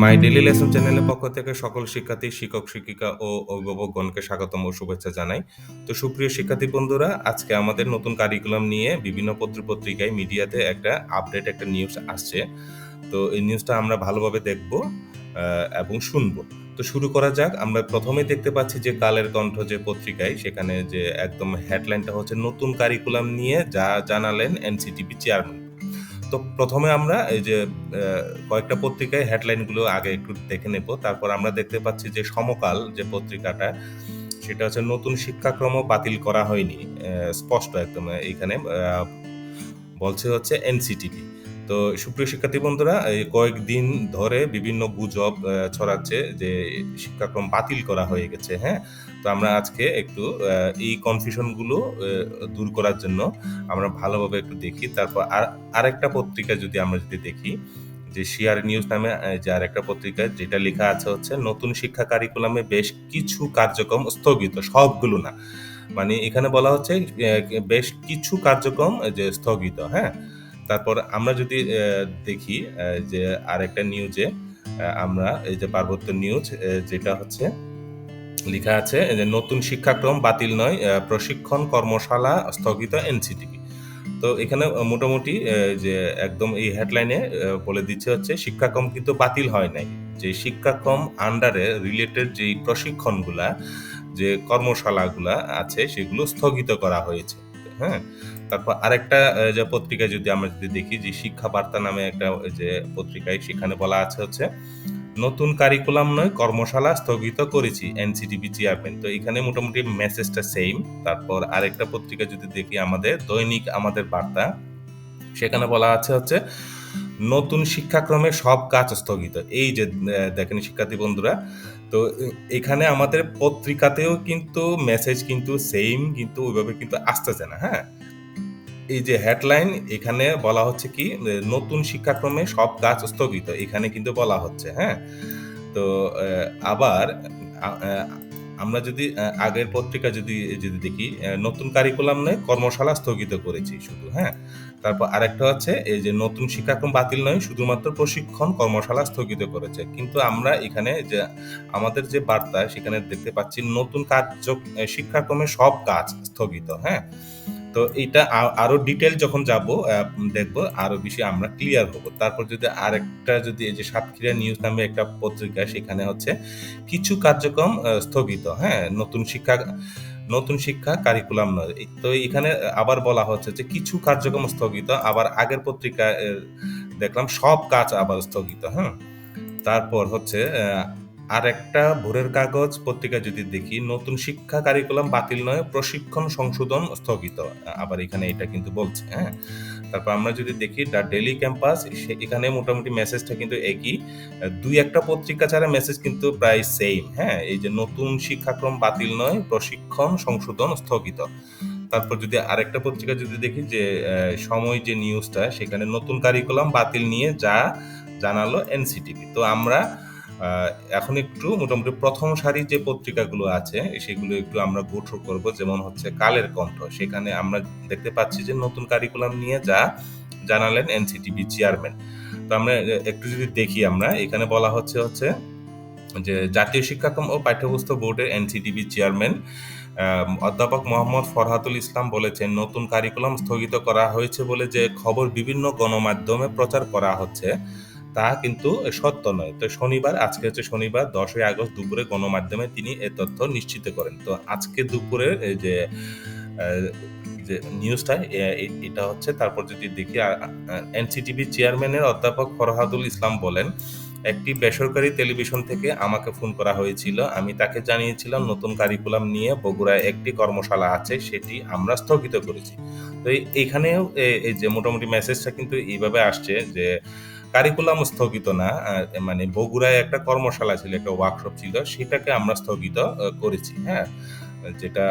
My daily lesson চ্যানেলের পক্ষ থেকে সকল শিক্ষার্থী, শিক্ষক, শিক্ষিকা ও অভিভাবকগণকে স্বাগতম ও শুভেচ্ছা জানাই। তো সুপ্রিয় শিক্ষার্থী বন্ধুরা, আজকে আমাদের নতুন কারিকুলাম নিয়ে বিভিন্ন পত্র পত্রিকায় মিডিয়াতে একটা আপডেট একটা নিউজ আসছে। তো এই নিউজটা আমরা ভালোভাবে দেখব এবং শুনব। তো শুরু করা যাক, আমরা প্রথমে দেখতে পাচ্ছি যে কালের কণ্ঠ যে পত্রিকায়, সেখানে যে একদম হেডলাইনটা হচ্ছে, নতুন কারিকুলাম নিয়ে যা জানালেন এনসিটিভি চেয়ারম্যান তো প্রথমে আমরা এই যে কয়েকটা পত্রিকায় হেডলাইনগুলো আগে একটু দেখে নেব। তারপর আমরা দেখতে পাচ্ছি যে সমকাল যে পত্রিকাটা, সেটা হচ্ছে নতুন শিক্ষাক্রম বাতিল করা হয়নি স্পষ্ট একদম এইখানে বলছে হচ্ছে এনসিটিভি তো সুপ্রিয় শিক্ষার্থী বন্ধুরা কয়েকদিন ধরে বিভিন্ন গুজব ছড়াচ্ছে যে শিক্ষাক্রম বাতিল করা হয়ে গেছে হ্যাঁ? তো আমরা আজকে একটু এই কনফিউশনগুলো দূর করার জন্য আমরা ভালোভাবে একটু দেখি। তারপর আর, আরেকটা পত্রিকা যদি আমরা যদি দেখি, যে শিয়ার নিউজ নামে যে আরেকটা পত্রিকা যেটা লেখা আছে হচ্ছে, নতুন শিক্ষা কারিকুলামে বেশ কিছু কার্যক্রম স্থগিত সবগুলো না। মানে এখানে বলা হচ্ছে বেশ কিছু কার্যক্রম, যে স্থগিত হ্যাঁ? তারপর আমরা যদি দেখি যে আরেকটা নিউজে আমরা এই যে পার্বত্য নিউজ যেটা হচ্ছে, লেখা আছে যে নতুন শিক্ষাক্রম বাতিল নয় প্রশিক্ষণ কর্মশালা স্থগিত এনসিটিভি তো এখানে মোটামুটি যে একদম এই হেডলাইনে বলে দিচ্ছে হচ্ছে, শিক্ষাক্রম কিন্তু বাতিল হয় নাই। যে শিক্ষাক্রম আন্ডারে রিলেটেড যে প্রশিক্ষণগুলা, যে কর্মশালাগুলা আছে, সেগুলো স্থগিত করা হয়েছে। হ্যাঁ? তারপর আরেকটা যে পত্রিকা যদি আমরা যদি দেখি যে শিক্ষা বার্তা নামে একটা যে পত্রিকায় সেখানে বলা আছে হচ্ছে, নতুন কারিকুলাম নয়, কর্মশালা স্থগিত করেছি এনসিটিভি চেয়ারম্যান তো এখানে মোটামুটি মেসেজটা সেম তারপর আরেকটা পত্রিকা যদি দেখি আমাদের, দৈনিক আমাদের বার্তা, সেখানে বলা আছে হচ্ছে, নতুন শিক্ষাক্রমে সব কাজ স্থগিত। এই যে দেখেন শিক্ষার্থী বন্ধুরা, তো এখানে আমাদের পত্রিকাতেও কিন্তু মেসেজ কিন্তু সেম কিন্তু ওইভাবে কিন্তু আসতেছে না হ্যাঁ? এই যে হেডলাইন এখানে বলা হচ্ছে কি নতুন শিক্ষাক্রমে সব কাজ স্থগিত, এখানে কিন্তু বলা হচ্ছে হ্যাঁ? তো আবার আমরা যদি আগের পত্রিকা যদি যদি দেখি নতুন কারিকুলাম নয় কর্মশালা স্থগিত করেছি শুধু হ্যাঁ? তারপর আরেকটা হচ্ছে, এই যে নতুন শিক্ষাক্রম বাতিল নয়, শুধুমাত্র প্রশিক্ষণ কর্মশালা স্থগিত করেছে। কিন্তু আমরা এখানে যে, আমাদের যে বার্তা, সেখানে দেখতে পাচ্ছি নতুন কার্য শিক্ষাক্রমে সব কাজ স্থগিত হ্যাঁ? তো এটা আ- আরও ডিটেল যখন যাব দেখব আরও বেশি আমরা ক্লিয়ার হব। তারপর যদি আরেকটা যদি এই যে সাতক্ষীরা নিউজ নামে একটা পত্রিকা সেখানে হচ্ছে কিছু কার্যক্রম স্থগিত হ্যাঁ নতুন শিক্ষা নতুন শিক্ষা কারিকুলাম নয়। তো এখানে আবার বলা হচ্ছে যে কিছু কার্যক্রম স্থগিত আবার আগের পত্রিকায় আহ, দেখলাম সব কাজ আবার স্থগিত হ্যাঁ। তারপর হচ্ছে আহ, আরেকটা ভোরের কাগজ পত্রিকা যদি দেখি নতুন শিক্ষা কারিকুলাম বাতিল নয় প্রশিক্ষণ সংশোধন স্থগিত। আবার এখানে এটা কিন্তু বলছে হ্যাঁ? তারপর আমরা যদি দেখি দ্য ডেলি ক্যাম্পাস এখানে মোটামুটি মেসেজটা কিন্তু একই। দুই একটা পত্রিকা ছাড়া মেসেজ কিন্তু প্রায় সেম হ্যাঁ? এই যে নতুন শিক্ষাক্রম বাতিল নয় প্রশিক্ষণ সংশোধন স্থগিত। তারপর যদি আরেকটা পত্রিকা যদি দেখি যে সময় যে নিউজটা সেখানে নতুন কারিকুলাম বাতিল নিয়ে যা জানালো এনসিটিভি তো আমরা এখন একটু মোটামুটি প্রথম সারির যে পত্রিকাগুলো আছে, সেগুলো একটু আমরা গোঠর করব, যেমন হচ্ছে কালের কণ্ঠ। সেখানে আমরা দেখতে পাচ্ছি যে নতুন কারিকুলাম নিয়ে যা জানালেন এনসিটিভি চেয়ারম্যান তো আমরা একটু যদি দেখি আমরা, এখানে বলা হচ্ছে হচ্ছে যে জাতীয় শিক্ষাক্রম ও পাঠ্যপুস্তক বোর্ডের এনসিটিভি চেয়ারম্যান অধ্যাপক মোহাম্মদ ফরহাতুল ইসলাম বলেছেন, নতুন কারিকুলাম স্থগিত করা হয়েছে বলে যে খবর বিভিন্ন গণমাধ্যমে প্রচার করা হচ্ছে। তা কিন্তু সত্য নয়। তো শনিবার, আজকে হচ্ছে শনিবার, দশই আগস্ট দুপুরে গণমাধ্যমে তিনি এ তথ্য নিশ্চিত করেন। তো আজকে দুপুরে যে যে নিউজটা এটা হচ্ছে তারপর যদি দেখি এনসিটিভি চেয়ারম্যানের অধ্যাপক ফরহাদুল ইসলাম বলেন, একটি বেসরকারি টেলিভিশন থেকে আমাকে ফোন করা হয়েছিল। আমি তাকে জানিয়েছিলাম, নতুন কারিকুলাম নিয়ে বগুড়ায় একটি কর্মশালা আছে, সেটি আমরা স্থগিত করেছি। তো এই- এইখানেও এই যে মোটামুটি মেসেজটা কিন্তু এইভাবে আসছে যে কারিকুলাম স্থগিত না মানে বগুড়ায় একটা কর্মশালা ছিল, একটা ওয়ার্কশপ ছিল, সেটাকে আমরা স্থগিত করেছি হ্যাঁ। যেটা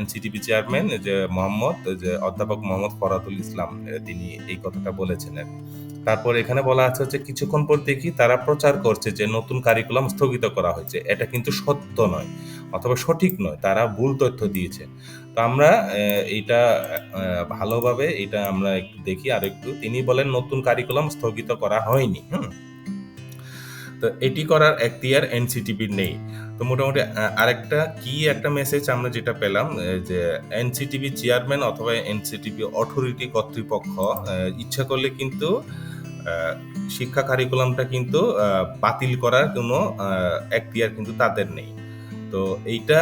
এনসিটিভি চেয়ারম্যান যে মোহাম্মদ, যে অধ্যাপক মোহাম্মদ ফরাতুল ইসলাম তিনি এই কথাটা বলেছেন। তারপর এখানে বলা আছে যে কিছুক্ষণ পর দেখি তারা প্রচার করছে যে নতুন কারিকুলাম স্থগিত করা হয়েছে। এটা কিন্তু সত্য নয়, অথবা সঠিক নয়, তারা ভুল তথ্য দিয়েছে। তো আমরা এইটা ভালোভাবে এটা আমরা একটু দেখি আর একটু। তিনি বলেন, নতুন কারিকুলাম স্থগিত করা হয়নি। হুম। তো এটি করার এখতিয়ার এনসিটিভির নেই। তো মোটামুটি আরেকটা কি একটা মেসেজ আমরা যেটা পেলাম যে এনসিটিভি চেয়ারম্যান অথবা এনসিটিভি অথরিটি কর্তৃপক্ষ ইচ্ছা করলে কিন্তু শিক্ষা কারিকুলামটা কিন্তু বাতিল করার কোনো এখতিয়ার কিন্তু তাদের নেই। তো এইটা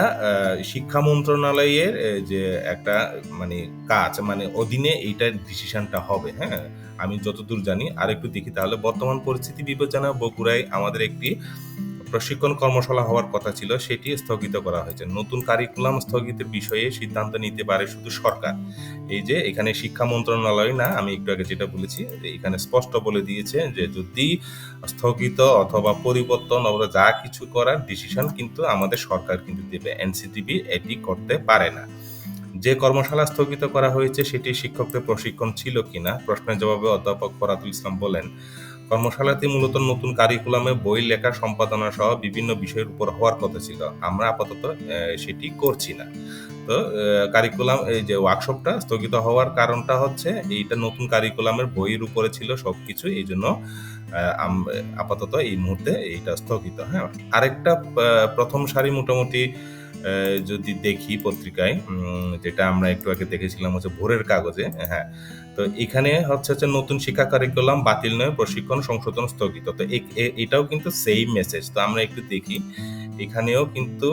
শিক্ষা মন্ত্রণালয়ের যে একটা মানে কাজ মানে অধীনে এইটার ডিসিশনটা হবে হ্যাঁ? আমি যতদূর জানি আর একটু দেখি। তাহলে বর্তমান পরিস্থিতি বিবেচনা বগুড়ায় আমাদের একটি প্রশিক্ষণ কর্মশালা হওয়ার কথা ছিল, সেটি স্থগিত করা হয়েছে। নতুন কারিকুলাম স্থগিতের বিষয়ে সিদ্ধান্ত নিতে পারে শুধু সরকার। এই যে, এখানে শিক্ষা মন্ত্রণালয় না, আমি একটু আগে যেটা বলেছি এখানে স্পষ্ট বলে দিয়েছে যে যদি স্থগিত অথবা পরিবর্তন অথবা যা কিছু করার ডিসিশন কিন্তু আমাদের সরকার কিন্তু দেবে এনসিটিভি এটি করতে পারে না। যে কর্মশালা স্থগিত করা হয়েছে, সেটি শিক্ষকদের প্রশিক্ষণ ছিল কিনা? প্রশ্নের জবাবে অধ্যাপক ফরাদুল ইসলাম বলেন কর্মশালাটি মূলত নতুন কারিকুলামে বই লেখা, সম্পাদনা সহ বিভিন্ন বিষয়ের উপর হওয়ার কথা ছিল। আমরা আপাতত সেটি করছি না। তো কারিকুলাম এই যে ওয়ার্কশপটা স্থগিত হওয়ার কারণটা হচ্ছে, এইটা নতুন কারিকুলামের বইয়ের উপরে ছিল সব কিছু এই জন্য আপাতত এই মুহূর্তে এইটা স্থগিত। হ্যাঁ আরেকটা প্রথম সারি মোটামুটি যদি দেখি পত্রিকায় যেটা আমরা একটু আগে দেখেছিলাম হচ্ছে ভোরের কাগজে হ্যাঁ তো এখানে হচ্ছে হচ্ছে নতুন শিক্ষা কারিকুলাম বাতিল নয়, প্রশিক্ষণ সংশোধন স্থগিত। তো এটাও কিন্তু সেই মেসেজ তো আমরা একটু দেখি, এখানেও কিন্তু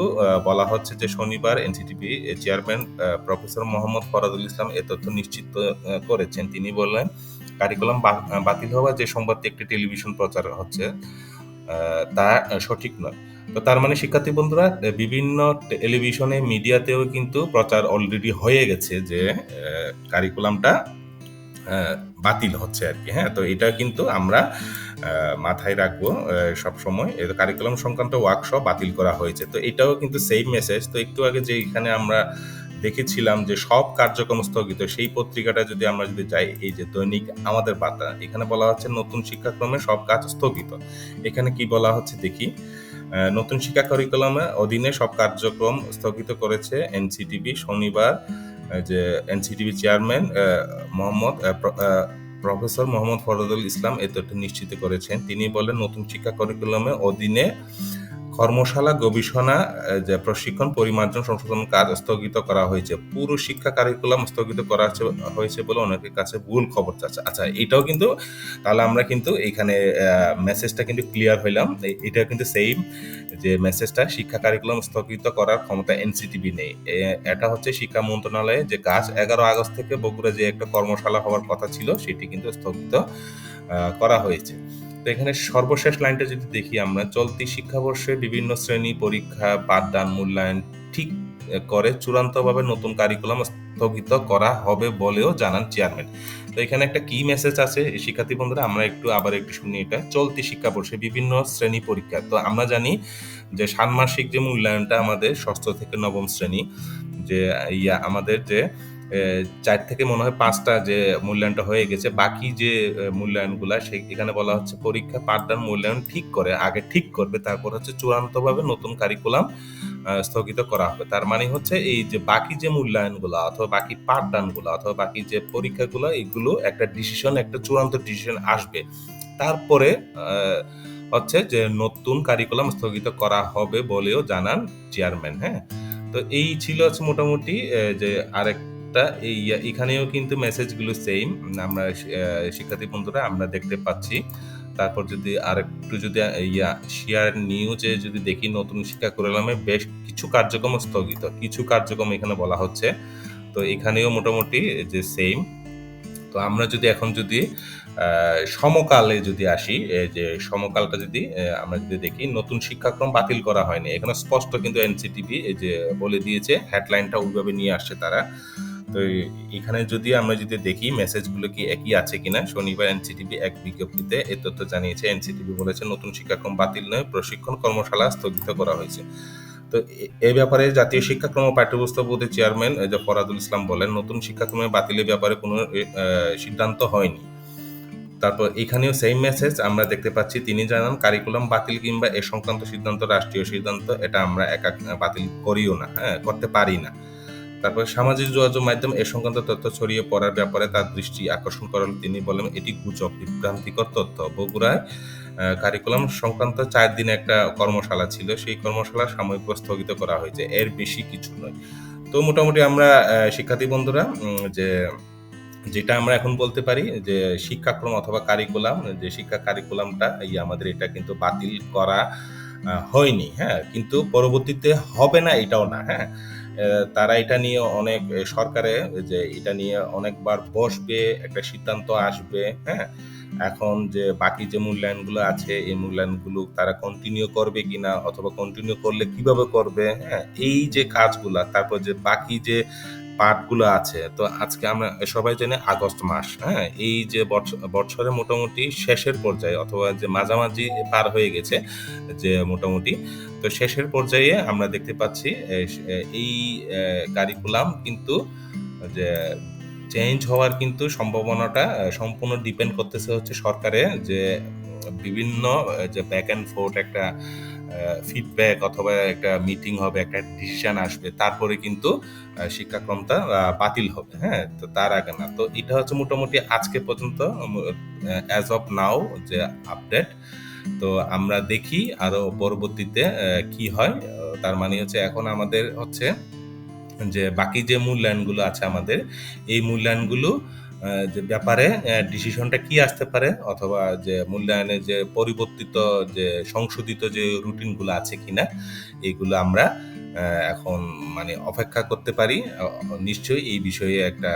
বলা হচ্ছে যে শনিবার NCTB chairman professor Mohammad Faradul Islam এ তথ্য নিশ্চিত করেছেন। তিনি বললেন কারিকুলাম বাতিল হওয়া যে সংবাদটি একটি টেলিভিশন প্রচার হচ্ছে তা সঠিক নয়। তো তার মানে শিক্ষার্থী বন্ধুরা বিভিন্ন টেলিভিশনে মিডিয়াতেও কিন্তু প্রচার অলরেডি হয়ে গেছে যে কারিকুলামটা বাতিল হচ্ছে আর কি হ্যাঁ? তো এটা কিন্তু আমরা মাথায় রাখব সবসময়। কারিকুলাম সংক্রান্ত ওয়ার্কশপ বাতিল করা হয়েছে। তো এটাও কিন্তু সেম মেসেজ তো একটু আগে যে এখানে আমরা দেখেছিলাম যে সব কার্যক্রম স্থগিত, সেই পত্রিকাটা যদি আমরা যদি যাই, এই যে দৈনিক আমাদের বার্তা, এখানে বলা হচ্ছে নতুন শিক্ষাক্রমে সব কাজ স্থগিত। এখানে কি বলা হচ্ছে দেখি? নতুন শিক্ষা কারিকুলামে অধীনে সব কার্যক্রম স্থগিত করেছে এনসিটিভি শনিবার যে NCTB chairman Mohammad professor Mohammad Fardul Islam এ তথ্য নিশ্চিত করেছেন। তিনি বলেন, নতুন শিক্ষা কারিকুলামে অধীনে কর্মশালা, গবেষণা যে প্রশিক্ষণ, পরিমার্জন, সংশোধন কাজ স্থগিত করা হয়েছে। পুরো শিক্ষা কারিকুলাম স্থগিত করা হয়েছে বলে অনেকের কাছে ভুল খবর চাচ্ছে। আচ্ছা এটাও কিন্তু, তাহলে আমরা কিন্তু এখানে মেসেজটা কিন্তু ক্লিয়ার হইলাম। এটা কিন্তু সেম যে মেসেজটা শিক্ষা কারিকুলাম স্থগিত করার ক্ষমতা এনসিটিভি নেই। এটা হচ্ছে শিক্ষা মন্ত্রণালয়ে যে কাজ, এগারো আগস্ট থেকে বগুড়া যে একটা কর্মশালা হওয়ার কথা ছিল, সেটি কিন্তু স্থগিত করা হয়েছে। তো এখানে সর্বশেষ লাইনটা যদি দেখি আমরা, চলতি শিক্ষাবর্ষে বিভিন্ন শ্রেণি পরীক্ষা, পাঠদান, মূল্যায়ন ঠিক করে চূড়ান্তভাবে নতুন কারিকুলাম স্থগিত করা হবে বলেও জানান চেয়ারম্যান তো এখানে একটা কি মেসেজ আছে শিক্ষার্থী বন্ধুরা, আমরা একটু আবার একটু শুনি এটা। চলতি শিক্ষাবর্ষে বিভিন্ন শ্রেণি পরীক্ষা, তো আমরা জানি যে ষান্মাসিক যে মূল্যায়নটা আমাদের ষষ্ঠ থেকে নবম শ্রেণি, যে ইয়া, আমাদের যে চার থেকে মনে হয় পাঁচটা যে মূল্যায়নটা হয়ে গেছে। বাকি যে মূল্যায়নগুলা সে এখানে বলা হচ্ছে পরীক্ষা পাঠদান মূল্যায়ন ঠিক করে, আগে ঠিক করবে, তারপর হচ্ছে চূড়ান্তভাবে নতুন কারিকুলাম স্থগিত করা হবে। তার মানে হচ্ছে এই যে বাকি যে মূল্যায়নগুলো অথবা বাকি পাঠদানগুলো অথবা বাকি যে পরীক্ষাগুলো, এগুলো একটা ডিসিশন একটা চূড়ান্ত ডিসিশন আসবে। তারপরে হচ্ছে যে নতুন কারিকুলাম স্থগিত করা হবে বলেও জানান চেয়ারম্যান হ্যাঁ? তো এই ছিল হচ্ছে মোটামুটি যে আরেক একটা এই, এখানেও কিন্তু মেসেজগুলো সেম আমরা শিক্ষার্থী বন্ধুরা আমরা দেখতে পাচ্ছি। তারপর যদি আরেকটু যদি ইয়া শেয়ার নিউজে যদি দেখি নতুন শিক্ষা কুরিকুলামে বেশ কিছু কার্যক্রম স্থগিত। কিছু কার্যক্রম এখানে বলা হচ্ছে। তো এখানেও মোটামুটি যে সেম তো আমরা যদি এখন যদি সমকালে যদি আসি যে সমকালটা যদি আমরা যদি দেখি, নতুন শিক্ষাক্রম বাতিল করা হয়নি। এখানে স্পষ্ট কিন্তু এনসিটিভি যে বলে দিয়েছে হেডলাইনটা ওইভাবে নিয়ে আসছে তারা। তো এখানে যদি আমরা যদি দেখি মেসেজগুলো কি একই আছে কিনা? শনিবার এনসিটিভি এক বিজ্ঞপ্তিতে এ তথ্য জানিয়েছে। এনসিটিভি বলেছে, নতুন শিক্ষাক্রম বাতিল নয়, প্রশিক্ষণ কর্মশালা স্থগিত করা হয়েছে। তো এ ব্যাপারে জাতীয় শিক্ষাক্রম পাঠ্যপুস্তক বোর্ডের চেয়ারম্যান যে ফরাদুল ইসলাম বলেন, নতুন শিক্ষাক্রমে বাতিলের ব্যাপারে কোনো সিদ্ধান্ত হয়নি। তারপর এখানেও সেম মেসেজ আমরা দেখতে পাচ্ছি। তিনি জানান কারিকুলাম বাতিল কিংবা এ সংক্রান্ত সিদ্ধান্ত, রাষ্ট্রীয় সিদ্ধান্ত, এটা আমরা একা, বাতিল করিও না হ্যাঁ করতে পারি না। তারপরে সামাজিক যোগাযোগ মাধ্যম এ সংক্রান্ত তথ্য ছড়িয়ে পড়ার ব্যাপারে তার দৃষ্টি আকর্ষণ করার তিনি বলেন, এটি গুজব বিভ্রান্তিকর তথ্য। বগুড়ায় কারিকুলাম সংক্রান্ত চার দিনে একটা কর্মশালা ছিল। সেই কর্মশালা সাময়িকভাবে স্থগিত করা হয়েছে। এর বেশি কিছু নয়। তো মোটামুটি আমরা শিক্ষার্থী বন্ধুরা যে, যেটা আমরা এখন বলতে পারি যে, শিক্ষাক্রম অথবা কারিকুলাম যে শিক্ষা কারিকুলামটা এই আমাদের এটা কিন্তু বাতিল করা হয়নি। হ্যাঁ কিন্তু পরবর্তীতে হবে না, এটাও না। হ্যাঁ তারা এটা নিয়ে অনেক সরকারে যে এটা নিয়ে অনেকবার বসবে, একটা সিদ্ধান্ত আসবে হ্যাঁ? এখন যে বাকি যে মূল্যায়নগুলো আছে, এই মূল্যায়নগুলো তারা কন্টিনিউ করবে কিনা, অথবা কন্টিনিউ করলে কীভাবে করবে হ্যাঁ? এই যে কাজগুলা, তারপর যে বাকি যে পার্টগুলো আছে। তো আজকে আমরা সবাই জানি আগস্ট মাস হ্যাঁ? এই যে বছরের মোটামুটি শেষের পর্যায়ে অথবা যে মাঝামাঝি পার হয়ে গেছে যে মোটামুটি, তো শেষের পর্যায়ে আমরা দেখতে পাচ্ছি এই কারিকুলাম কিন্তু যে চেঞ্জ হওয়ার কিন্তু সম্ভাবনাটা সম্পূর্ণ ডিপেন্ড করতেছে হচ্ছে সরকারের যে বিভিন্ন যে ব্যাক অ্যান্ড ফোর্ট একটা ফিডব্যাক অথবা একটা মিটিং হবে, একটা ডিসিশন আসবে, তারপরে কিন্তু শিক্ষাক্রমটা বাতিল হবে হ্যাঁ? তো তার আগে না। তো এটা হচ্ছে মোটামুটি আজকে পর্যন্ত অ্যাজ অফ নাও যে আপডেট তো আমরা দেখি আরও পরবর্তীতে কি হয়। তার মানে হচ্ছে এখন আমাদের হচ্ছে যে বাকি যে মূল্যায়নগুলো আছে আমাদের, এই মূল্যায়নগুলো যে ব্যাপারে ডিসিশনটা কি আসতে পারে অথবা যে মূল্যায়নের যে পরিবর্তিত, যে সংশোধিত যে রুটিনগুলো আছে কিনা, এগুলো আমরা এখন মানে অপেক্ষা করতে পারি। নিশ্চয়ই এই বিষয়ে একটা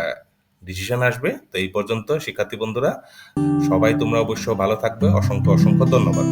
ডিসিশন আসবে। তো এই পর্যন্ত, শিক্ষার্থী বন্ধুরা, সবাই তোমরা অবশ্য ভালো থাকবে। অসংখ্য অসংখ্য ধন্যবাদ।